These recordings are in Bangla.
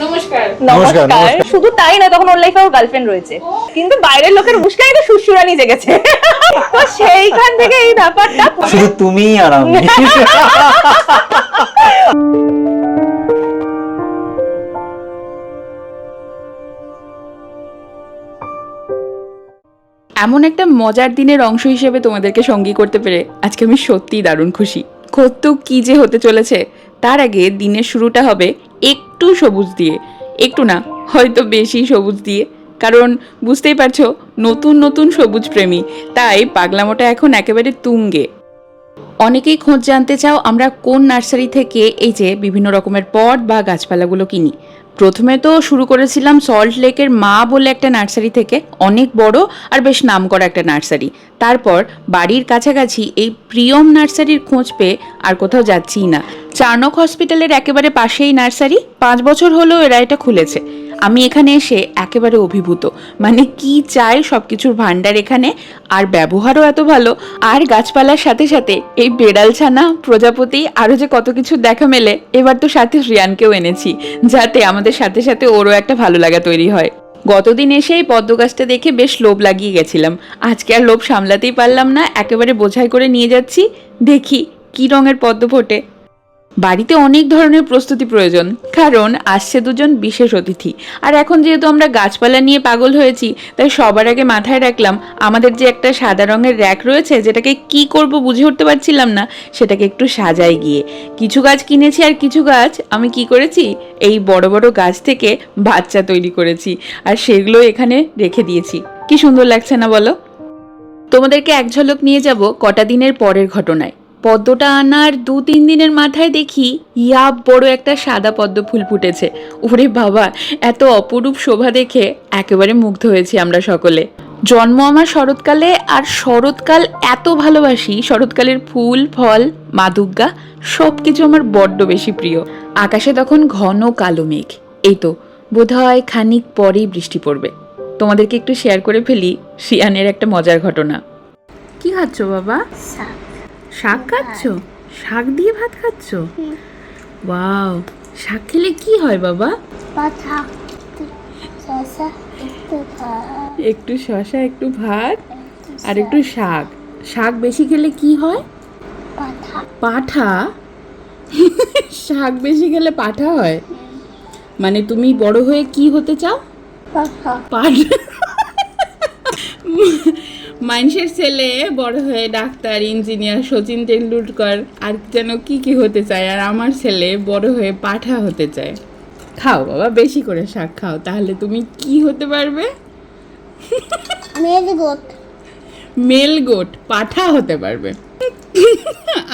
নমস্কার। নমস্কার। শুধু তাই না তখন ওর লাইফে ওর গার্লফ্রেন্ড রয়েছে। কিন্তু বাইরের লোকের উস্কানি তো জেগেছে। তো সেইখান থেকে এই ব্যাপারটা শুধু তুমিই আর আমি। এমন একটা মজার দিনের অংশ হিসেবে তোমাদেরকে সঙ্গী করতে পেরে আজকে আমি সত্যিই দারুণ খুশি। কত কি যে হতে চলেছে তার আগে দিনের শুরুটা হবে একটু সবুজ দিয়ে। একটু না, হয়তো বেশি সবুজ দিয়ে। কারণ বুঝতেই পারছ, নতুন নতুন সবুজ প্রেমী, তাই পাগলামোটা এখন একেবারে তুঙ্গে। অনেকেই খোঁজ জানতে চাও আমরা কোন নার্সারি থেকে এই যে বিভিন্ন রকমের পট বা গাছপালাগুলো কিনি। প্রথমে তো শুরু করেছিলাম সল্ট লেকের মা বলে একটা নার্সারি থেকে, অনেক বড় আর বেশ নামকরা একটা নার্সারি। তারপর বাড়ির কাছাকাছি এই প্রিয়ম নার্সারির খোঁজ পেয়ে আর কোথাও যাচ্ছিই না। চার্নক হসপিটালের একেবারে পাশেই নার্সারি। পাঁচ বছর হলো এরা এটা খুলেছে। আমি এখানে এসে একেবারে অভিভূত। মানে কি চাই সব কিছুর ভান্ডার এখানে? আর ব্যবহারও এত ভালো। আর গাছপালার সাথে সাথে এই বেড়াল ছানা প্রজাপতি আরও যে কত কিছু দেখা মেলে, এবার তো সাথে রিয়ানকেও এনেছি, যাতে আমাদের সাথে সাথে ওরও একটা ভালো লাগা তৈরি হয়। গতদিন এসে এই পদ্ম গাছটা দেখে বেশ লোভ লাগিয়ে গেছিলাম। আজকে আর লোভ সামলাতেই পারলাম না, একেবারে বোঝাই করে নিয়ে যাচ্ছি। দেখি কি রঙের পদ্ম ফোটে। বাড়িতে অনেক ধরনের প্রস্তুতি প্রয়োজন, কারণ আসছে দুজন বিশেষ অতিথি। আর এখন যেহেতু আমরা গাছপালা নিয়ে পাগল হয়েছি, তাই সবার আগে মাথায় রাখলাম, আমাদের যে একটা সাদা রঙের র্যাক রয়েছে, যেটাকে কি করব বুঝে উঠতে পারছিলাম না, সেটাকে একটু সাজাই গিয়ে। কিছু গাছ কিনেছি আর কিছু গাছ আমি কি করেছি? এই বড় বড় গাছ থেকে বাচ্চা তৈরি করেছি, আর সেগুলো এখানে রেখে দিয়েছি। কি সুন্দর লাগছে না বলো? তোমাদেরকে এক ঝলক নিয়ে যাব কটা দিনের পরের ঘটনায়। পদ্মটা আনার দু তিন দিনের মাথায় দেখি ইয়া বড় একটা সাদা পদ্ম ফুল ফুটেছে। ওরে বাবা এত অপরূপ শোভা দেখে একেবারে মুগ্ধ হয়েছি আমরা সকলে। জন্ম আমার শরৎকালে আর শরৎকাল এত ভালোবাসি শরৎকালের ফুল ফল মা দুর্গা সব কিছু আমার বড্ড বেশি প্রিয়। আকাশে তখন ঘন কালো মেঘ। এই তো বোধহয় খানিক পরেই বৃষ্টি পড়বে। তোমাদেরকে একটু শেয়ার করে ফেলি শিয়ানের একটা মজার ঘটনা। কি খাচ্ছ বাবা? শাক খাচ্ছ? শাক দিয়ে ভাত খাচ্ছ? ওয়াও শাক খেলে কি হয় বাবা? শসা একটু শশা একটু ভাত আর একটু শাক। শাক। বেশি খেলে কি হয়? পাঠা। শাক বেশি খেলে পাঠা হয়? মানে তুমি বড় হয়ে কি হতে চাও? পাঠ। মানুষের ছেলে বড় হয়ে ডাক্তার ইঞ্জিনিয়ার সচিন তেন্ডুলকর আর যেন কি কি হতে চায় আর আমার ছেলে বড় হয়ে পাঠা হতে চায়। খাও বাবা বেশি করে শাক খাও তাহলে তুমি কি হতে পারবে? মেয়ের গোট মেল গোট পাঠা হতে পারবে।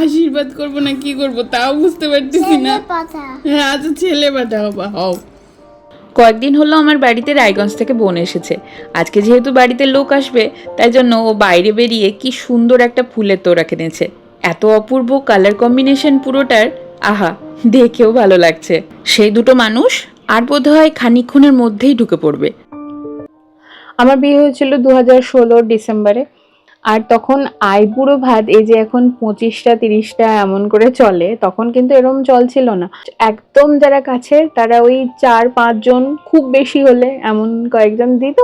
আশীর্বাদ করব না কি করব তাও বুঝতে পারতেছি না। হ্যাঁ আচ্ছা ছেলে পাঠাও বা হও। কয়েকদিন হলো আমার বাড়িতে রায়গঞ্জ থেকে বোন এসেছে। আজকে যেহেতু বাড়িতে লোক আসবে, তাই জন্য ও বাইরে বেরিয়ে কি সুন্দর একটা ফুলের তোড়া কিনেছে। এত অপূর্ব কালার কম্বিনেশন পুরোটার, আহা, দেখেও ভালো লাগছে। সেই দুটো মানুষ আর বোধ হয় খানিক্ষণের মধ্যেই ঢুকে পড়বে। আমার বিয়ে হয়েছিল দু হাজার ডিসেম্বরে। আর তখন আইবুড়ো ভাত, এই যে এখন পঁচিশটা, তিরিশটা এমন করে চলে, তখন কিন্তু এরম চল ছিল না। একদম যারা কাছের তারা ওই চার পাঁচজন খুব বেশি হলে, এমন কয়েকজন দিত,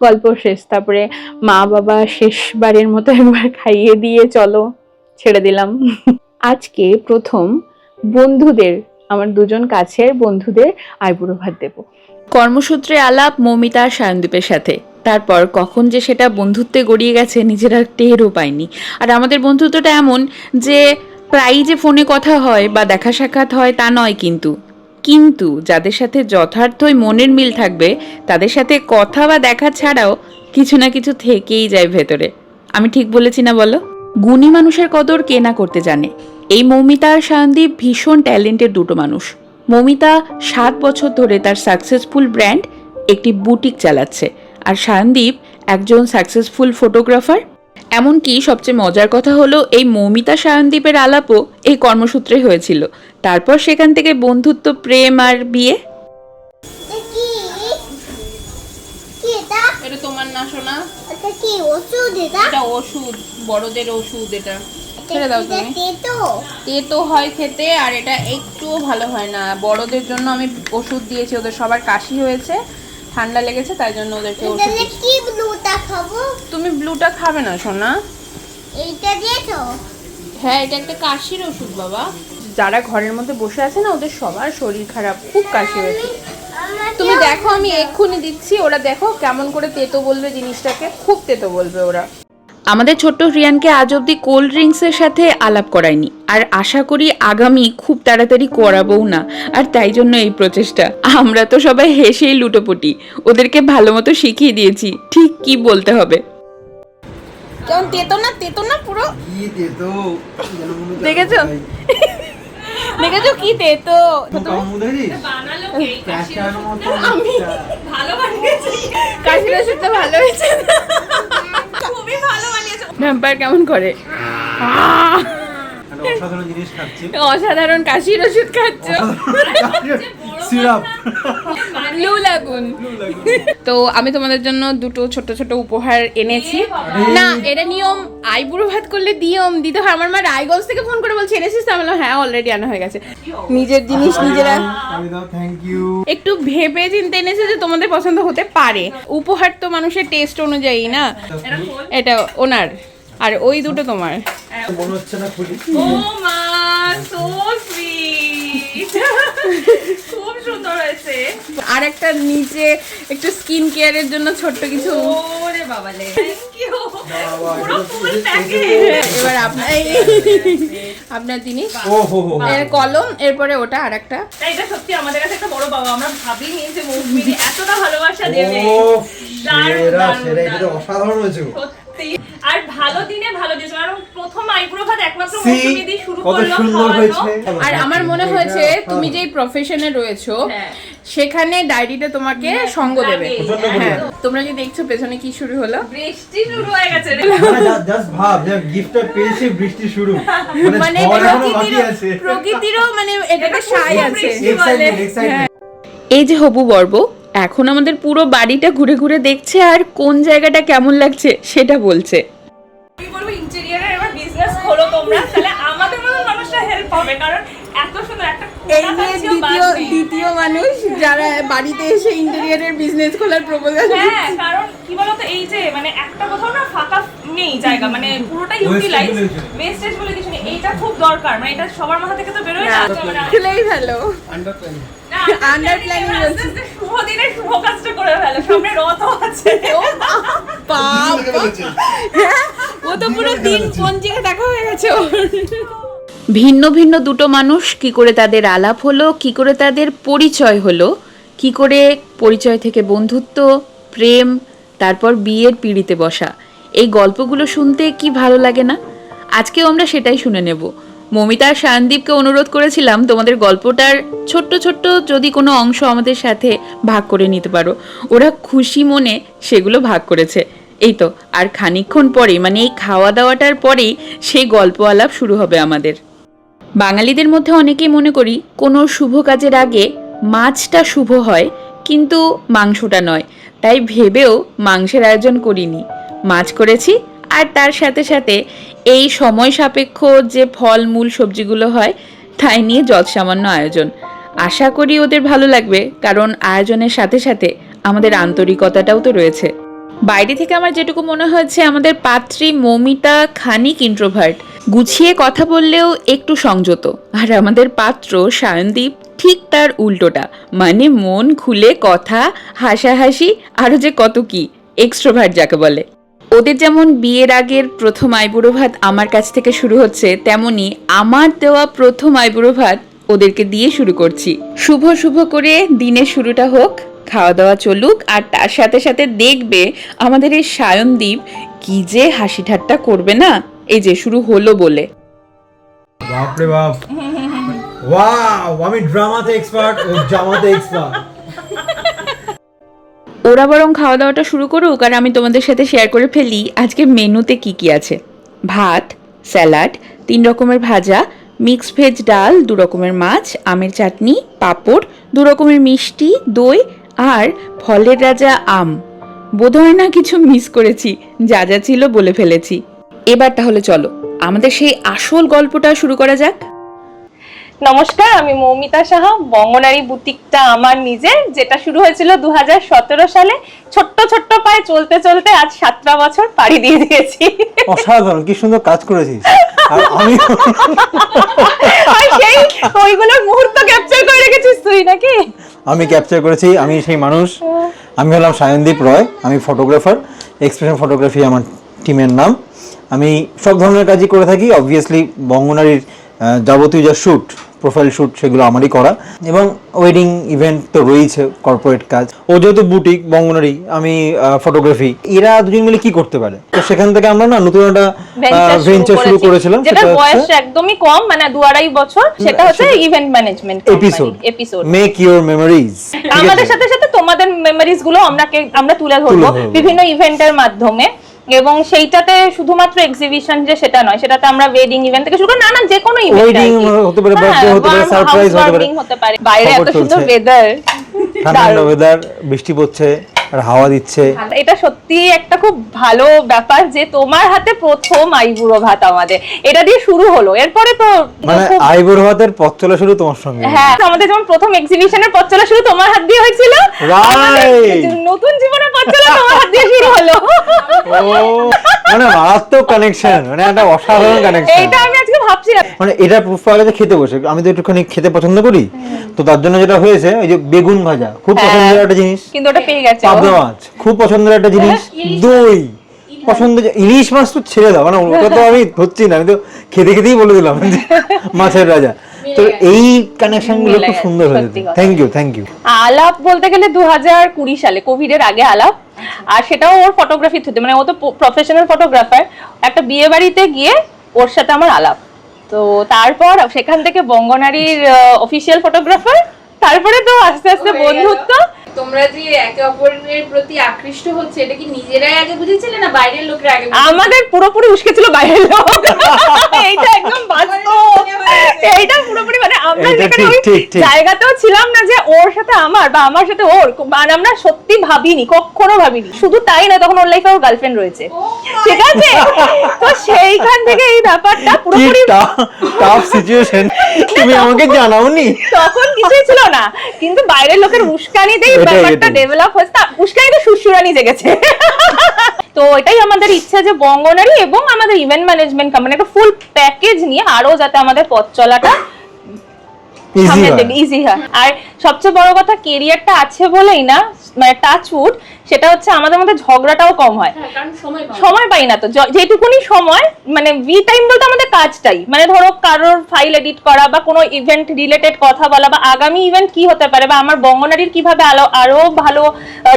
গল্প শেষ। তারপরে মা বাবা শেষবারের মতো একবার খাইয়ে দিয়ে চলো, ছেড়ে দিলাম। আজকে প্রথম বন্ধুদের, আমার দুজন কাছের বন্ধুদের আইবুড়ো ভাত দেবো। কর্মসূত্রে আলাপ, মৌমিতা আর সায়নদীপের সাথে। তারপর কখন যে সেটা বন্ধুত্বে গড়িয়ে গেছে নিজেরা টেরও পায়নি আর আমাদের বন্ধুত্বটা এমন যে প্রায়ই যে ফোনে কথা হয় বা দেখা সাক্ষাৎ হয় তা নয় কিন্তু। কিন্তু যাদের সাথে যথার্থই মনের মিল থাকবে, তাদের সাথে কথা বা দেখা ছাড়াও কিছু না কিছু থেকেই যায় ভেতরে। আমি ঠিক বলেছি না বলো? গুণী মানুষের কদর কে না করতে জানে? এই মৌমিতা আর সায়নদীপ ভীষণ ট্যালেন্টের দুটো মানুষ। মৌমিতা সাত বছর ধরে তার সাকসেসফুল ব্র্যান্ড একটি বুটিক চালাচ্ছে। আর সায়নদীপ একজন সাকসেসফুল ফটোগ্রাফার এমনকি সবচেয়ে মজার কথা হলো এই মৌমিতা সায়নদীপের আলাপও এই কর্মসূত্রে হয়েছিল। তারপর সেখান থেকে বন্ধুত্ব প্রেম আর বিয়ে। এটা? এটা তোমার না শোনা এটা কি ওষুধ এটা? এটা ওষুধ বড়দের ওষুধ এটা। ছেড়ে দাও তুমি। তেতো। হয় খেতে আর এটা একটুও ভালো হয় না। বড়দের জন্য আমি ওষুধ দিয়েছি ওদের সবার কাশি হয়েছে ঠান্ডা লেগেছে তাই জন্য ওদেরকে ওষুধ কি ব্লুটা খাব? তুমি ব্লুটা খাবে না সোনা। এইটা দিয়ে তো। হ্যাঁ এটা একটা কাশির ওষুধ বাবা। যারা ঘরের মধ্যে বসে আছে না ওদের সবার শরীর খারাপ খুব কাশি হয়েছে। তুমি দেখো আমি এক্ষুনি দিচ্ছি ওরা দেখো কেমন করে তেতো বলবে জিনিসটাকে খুব তেতো বলবে ওরা। আমাদের ছোট্ট রিয়ানকে আজ অব্দি কোল্ড ড্রিঙ্কসের সাথে আলাপ করায়নি। আর আশা করি আগামী খুব তাড়াতাড়ি করাবও না। আর তাই জন্য এই প্রচেষ্টা। আমরা তো সবাই হেসেই লুটোপুটি। ওদেরকে ভালো মতো শিখিয়ে দিয়েছি। ঠিক কি বলতে হবে। কেমন তেতো না তেতো না পুরো? দেখেছ? দেখেছ কি তেতো কাশির ওষুধটা ভালো হয়েছে খুবই ভালো বানিয়েছে ভ্যাম্পায়ার কেমন করে অসাধারণ জিনিস খাচ্ছি। অসাধারণ কাশির ওষুধ খাচ্ছ। সিরাপ ব্লু লাগুন তো আমি তোমাদের জন্য দুটো ছোট ছোট উপহার এনেছি। না এটা নিয়ম আইবুড়ো ভাত করলে নিয়ম দিতে হয়। আমার মা রায়গঞ্জ থেকে ফোন করে বলছে এনেছিস? তো আমি বললাম, হ্যাঁ অলরেডি আনা হয়ে গেছে। নিজের জিনিস নিজেরা একটু ভেবে চিন্তে এনেছে যে তোমাদের পছন্দ হতে পারে। উপহার তো মানুষের টেস্ট অনুযায়ী না? এটা ওনার। আর ওই দুটো তোমার। মনে হচ্ছে না খুলি। ও মা সো সুইট হয়েছে আর একটা নিচে একটু স্কিন কেয়ারের জন্য ছোট্ট কিছু। ওরে বাবালে থ্যাংক পুরো ফুল প্যাকেজ এবার আপনার আপনার জিনিস? এর কলম এরপরে ওটা আর একটা এটা সত্যি আমাদের কাছে একটা বড় বাবা আমরা ভাবিনি যে এতটা ভালোবাসা দেবে। দারুণ, দারুণ। অসাধারণ হয়েছে সত্যি। আর ভালো দিনে ভালো দিয়েছে। কারণ প্রথম আইব্রোভাত একমাত্র See, মৌসুমি দিয়ে শুরু করল সুন্দর হয়েছে। আর আমার মনে হয়েছে তুমি যেই প্রফেশনে রয়েছো হ্যাঁ। সেখানে ডায়েরিটা তোমাকে সঙ্গ দেবে। হ্যাঁ। তোমরা যে দেখছ পেছনে কি শুরু হলো? বৃষ্টি শুরু হয়ে গেছে। রে জাস্ট ভাব যে গিফটটা পেয়েছি বৃষ্টি শুরু। মানে মানে প্রকৃতিরও মানে এটাতে সাই আছে। এই যে হবু বর্ব এখন আমাদের পুরো বাড়িটা ঘুরে ঘুরে দেখছে আর কোন জায়গাটা কেমন লাগছে সেটা বলছে। খোলো তোমরা তাহলে আমাদের মতন মানুষরা হেল্প হবে কারণ এত সুন্দর একটা এই দ্বিতীয় দ্বিতীয় মানুষ যারা বাড়িতে এসে ইন্টেরিয়ারের বিজনেস খোলার প্রপোজাল হ্যাঁ কারণ কি বলতো এই যে মানে একটা কোথাও না ফাঁকা নেই জায়গা মানে পুরোটাই ইউটিলাইজ। ওয়েস্টেজ বলে কিছু নেই। এইটা খুব দরকার মানে এটা সবার মাথা থেকে তো বেরোয় না। না, খুলেই ভালো। না, Under understanding planning এবার আস্তে আস্তে শুভ দিনে শুভ কাজটা করে ফেলো সামনে রথ আছে। হ্যাঁ, ও তো পুরো দিন দেখা হয়ে গেছে। ভিন্ন ভিন্ন দুটো মানুষ কি করে তাদের আলাপ হলো, কি করে তাদের পরিচয় হলো, কি করে পরিচয় থেকে বন্ধুত্ব, প্রেম, তারপর বিয়ের পিড়িতে বসা। এই গল্পগুলো শুনতে কি ভালো লাগে না? আজকেও আমরা সেটাই শুনে নেব। মমিতা আর অনুরোধ করেছিলাম তোমাদের গল্পটার ছোট্ট ছোট্ট যদি কোনো অংশ আমাদের সাথে ভাগ করে নিতে পারো। ওরা খুশি মনে সেগুলো ভাগ করেছে। এই তো, আর খানিকক্ষণ পরে মানে এই খাওয়া দাওয়াটার পরেই সেই গল্প আলাপ শুরু হবে আমাদের। বাঙালিদের মধ্যে অনেকেই মনে করি, কোনো শুভ কাজের আগে মাছটা শুভ হয়, কিন্তু মাংসটা নয়। তাই ভেবেও মাংসের আয়োজন করিনি। মাছ করেছি, আর তার সাথে সাথে এই সময় সাপেক্ষ যে ফল মূল সবজিগুলো হয়, তাই নিয়ে যৎ সামান্য আয়োজন। আশা করি ওদের ভালো লাগবে, কারণ আয়োজনের সাথে সাথে আমাদের আন্তরিকতাটাও তো রয়েছে। বাইরে থেকে আমার যেটুকু মনে হয়েছে, আমাদের পাত্রী মমিতা খানিক ইন্ট্রোভার্ট গুছিয়ে কথা বললেও একটু সংযত। আর আমাদের পাত্র সায়নদীপ ঠিক তার উল্টোটা। মানে মন খুলে কথা, হাসাহাসি আরও যে কত কি এক্সট্রোভার্ট যাকে বলে। ওদের যেমন বিয়ের আগের প্রথম আইবুড়ো ভাত আমার কাছ থেকে শুরু হচ্ছে, তেমনি আমার দেওয়া প্রথম আইবুড়ো ভাত ওদেরকে দিয়ে শুরু করছি। শুভ শুভ করে দিনের শুরুটা হোক। খাওয়া দাওয়া চলুক আর তার সাথে সাথে দেখবে আমাদের এই সায়নদীপ কি যে হাসি ঠাট্টা করবে না? এই যে শুরু হলো বলে। বাপ রে বাপ। ওয়াও আমি ড্রামাতে এক্সপার্ট ও জামাতে এক্সপার্ট। ওরা বরং খাওয়া দাওয়াটা শুরু করুক আর আমি তোমাদের সাথে শেয়ার করে ফেলি আজকে মেনুতে কি কি আছে। ভাত স্যালাড তিন রকমের ভাজা মিক্স ভেজ ডাল দু রকমের মাছ আমের চাটনি পাঁপড় দু রকমের মিষ্টি দই আর ফলের রাজা আম। বোধহয় না কিছু মিস করেছি যা যা ছিল বলে ফেলেছি। এবার তাহলে চলো আমাদের সেই আসল গল্পটা শুরু করা যাক। নমস্কার আমি মৌমিতা সাহা বঙ্গনারী বুটিকটা আমার নিজের যেটা শুরু হয়েছিল দু হাজার সতেরো সালে। ছোট্ট ছোট্ট পায়ে চলতে চলতে আজ সাতটা বছর পাড়ি দিয়ে দিয়েছি। অসাধারণ কি সুন্দর কাজ করেছিস। আর আমি সেই ওইগুলোর মুহূর্ত ক্যাপচার করে রেখেছিস তুই নাকি? আমি ক্যাপচার করেছি, আমি সেই মানুষ। আমি হলাম সায়নদীপ রয়, আমি ফটোগ্রাফার এক্সপ্রেশন ফটোগ্রাফি আমার টিমের নাম। আমি সব ধরনের কাজই করে থাকি অবভিয়াসলি বঙ্গনারীর যাবতীয় যা শ্যুট প্রোফাইল শ্যুট সেগুলো আমারই করা। এবং ওয়েডিং ইভেন্ট তো রয়েছে কর্পোরেট কাজ। ও যেহেতু বুটিক বঙ্গনারী আমি ফটোগ্রাফি এরা দুজন মিলে কি করতে পারে? তো সেখান থেকে আমরা না নতুন একটা ভেঞ্চার শুরু করেছিলাম যেটা বয়স একদমই কম মানে দু আড়াই বছর সেটা হচ্ছে event management episode episode make your memories আমাদের সাথে সাথে তোমাদের মেমোরিজগুলো আমরা আমরা তুলে ধরবো। বিভিন্ন ইভেন্টের মাধ্যমে। এবং সেইটাতে শুধুমাত্র এক্সিবিশন যে সেটা নয় সেটাতে আমরা ওয়েডিং ইভেন্ট থেকে শুরু করে নানান যে কোনো ইভেন্ট ওয়েডিং হতে পারে, বার্থডে হতে পারে, সারপ্রাইজ হতে পারে। বাইরে এত সুন্দর ওয়েদার ঠান্ডা ওয়েদার বৃষ্টি পড়ছে। আর হাওয়া দিচ্ছে। এটা সত্যি একটা খুব ভালো ব্যাপার যে তোমার হাতে প্রথম আইবুড়ো ভাত আমাদের। এটা দিয়ে শুরু হলো। এরপরে তো মানে আইবুর হাতের পথ চলা শুরু তোমার সঙ্গে। হ্যাঁ আমাদের যেমন প্রথম এক্সিবিশনের পথ চলা শুরু তোমার হাত দিয়ে হয়েছিল। নতুন জীবনের পথ চলা তোমার হাত দিয়ে শুরু হলো। মানে মারাত্মক কানেকশন মানে একটা অসাধারণ কানেকশন এইটা আমি আজকে ভাবছিলাম। মানে এটা প্রুফ পাওয়া গেছে খেতে বসে। আমি তো একটুখানি খেতে পছন্দ করি। তো তার জন্য যেটা হয়েছে ওই যে বেগুন ভাজা খুব হ্যাঁ। পছন্দের একটা জিনিস। কিন্তু ওটা পেয়ে গেছে। মাছ খুব পছন্দের একটা জিনিস। দই। পছন্দের যে- ইলিশ মাছ তো ছেড়ে দাও। মানে ওটা তো আমি ধরছি না। আমি তো খেতে খেতেই বলে দিলাম মাছের রাজা। তো এই কানেকশনগুলো খুব সুন্দর হয়েছে থ্যাংক ইউ থ্যাংক ইউ আলাপ বলতে গেলে দু হাজার কুড়ি সালে কোভিড এর আগে আলাপ। আর সেটাও ওর ফটোগ্রাফি থ্রুতে মানে ও তো প্রফেশনাল ফটোগ্রাফার একটা বিয়ে বাড়িতে গিয়ে ওর সাথে আমার আলাপ। তো তারপর সেখান থেকে বঙ্গনারীর অফিসিয়াল ফটোগ্রাফার তারপরে তো আস্তে আস্তে বন্ধুত্ব। তোমরা যে একে অপরের প্রতি আকৃষ্ট হচ্ছে এটা কি নিজেরাই আগে বুঝেছিলে না বাইরের লোকরা আগে আমাদের পুরোপুরি উস্কে ছিল বাইরের লোক। এইটা একদম বাস্তব। এইটা পুরোপুরি মানে আমরা যেখানে। জায়গাতেও ছিলাম না যে ওর সাথে আমার বা আমার সাথে ওর মানে আমরা সত্যি ভাবিনি কখনো ভাবিনি। শুধু তাই না তখন ওর লাইফে ওর গার্লফ্রেন্ড রয়েছে। ঠিক আছে? তো সেইখান থেকে এই ব্যাপারটা পুরোপুরি টাফ সিচুয়েশন তুমি আমাকে জানাওনি? তখন কিছুই ছিল না। কিন্তু বাইরের লোকের উস্কানিতেই ব্যাপারটা ডেভেলপ হচ্ছে তা উস্কানিতে সুশুরানি জেগেছে। তো এটাই আমাদের ইচ্ছা যে বঙ্গনারী এবং আমাদের ইভেন্ট ম্যানেজমেন্ট কোম্পানি একটা ফুল প্যাকেজ নিয়ে আরও যাতে আমাদের পথ চলাটা ইজি হয়। আর সবচেয়ে বড় কথা কেরিয়ারটা আছে বলেই না মানে টাচ উড সেটা হচ্ছে আমাদের মধ্যে ঝগড়াটাও কম হয়। হ্যাঁ, সময় পাই না তো। যেটুকুনি সময় মানে ভি টাইম বলতে আমাদের কাজটাই। মানে ধরো কারোর ফাইল এডিট করা বা কোনো ইভেন্ট রিলেটেড কথা বলা বা আগামী ইভেন্ট কি হতে পারে বা আমার বঙ্গনারীর কীভাবে আলো আরও ভালো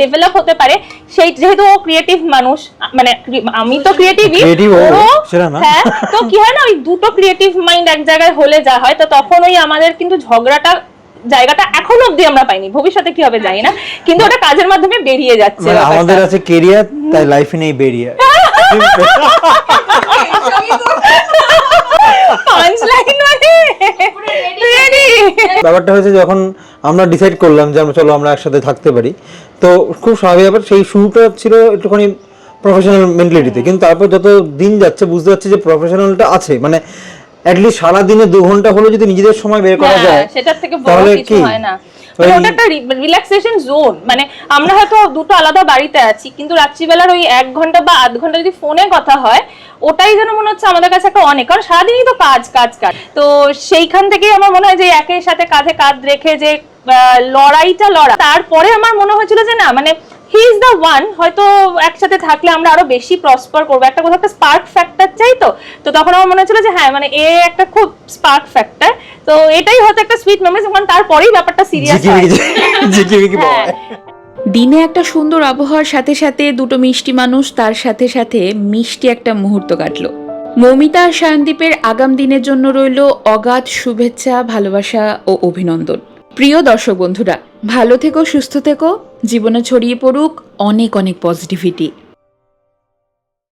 ডেভেলপ হতে পারে সেই যেহেতু ও ক্রিয়েটিভ মানুষ মানে আমি তো ক্রিয়েটিভই হ্যাঁ তো কি হয় না ওই দুটো ক্রিয়েটিভ মাইন্ড এক জায়গায় হলে যা হয় তো তখন ওই আমাদের কিন্তু ঝগড়াটা জায়গাটা এখনও অব্দি আমরা পাইনি। ভবিষ্যতে কি হবে জানি না। কিন্তু ওটা কাজের মাধ্যমে বেরিয়ে যাচ্ছে মানে আমাদের আছে কেরিয়ার তাই লাইফে নেই বেরিয়ার লাইন মানে ব্যাপারটা হয়েছে যখন আমরা ডিসাইড করলাম যে আমরা চলো আমরা একসাথে থাকতে পারি তো খুব স্বাভাবিক ব্যাপার সেই শুরুটা ছিল একটুখানি প্রফেশনাল মেন্টালিটিতে কিন্তু তারপর যত দিন যাচ্ছে বুঝতে পারছি যে প্রফেশনালটা আছে। মানে অ্যাটলিস্ট সারা দিনে দু ঘণ্টা হলে যদি নিজেদের সময় বের করা হ্যাঁ, যায় সেটার থেকে বড় কিছু হয় না। মানে ওটা একটা রিল্যাক্সেশন জোন মানে আমরা হয়তো দুটো আলাদা বাড়িতে আছি কিন্তু রাত্রিবেলার ওই এক ঘণ্টা বা আধ ঘণ্টা যদি ফোনে কথা হয় ওটাই যেন মনে হচ্ছে আমাদের কাছে একটা অনেক। কারণ সারাদিনই তো কাজ কাজ কাজ। তো সেইখান থেকেই আমার মনে হয় যে একের সাথে কাঁধে কাঁধ রেখে যে লড়াইটা লড়া। তারপরে আমার মনে হয়েছিল যে না মানে হি ইজ দ্য ওয়ান হয়তো একসাথে থাকলে আমরা আরও বেশি প্রসপার করব। একটা কোথাও একটা স্পার্ক ফ্যাক্টর চাই তো? তো তখন আমার মনে হচ্ছিল যে হ্যাঁ মানে এ একটা খুব স্পার্ক ফ্যাক্টর তো এটাই হয়তো একটা সুইট মেমোরিজ কারণ তারপরেই ব্যাপারটা সিরিয়াস হয়। দিনে একটা সুন্দর আবহাওয়ার সাথে সাথে দুটো মিষ্টি মানুষ তার সাথে সাথে মিষ্টি একটা মুহূর্ত কাটলো। মৌমিতা আর সায়নদীপের আগাম দিনের জন্য রইল অগাধ শুভেচ্ছা ভালোবাসা ও অভিনন্দন। প্রিয় দর্শক বন্ধুরা ভালো থেকো সুস্থ থেকো জীবনে ছড়িয়ে পড়ুক অনেক অনেক পজিটিভিটি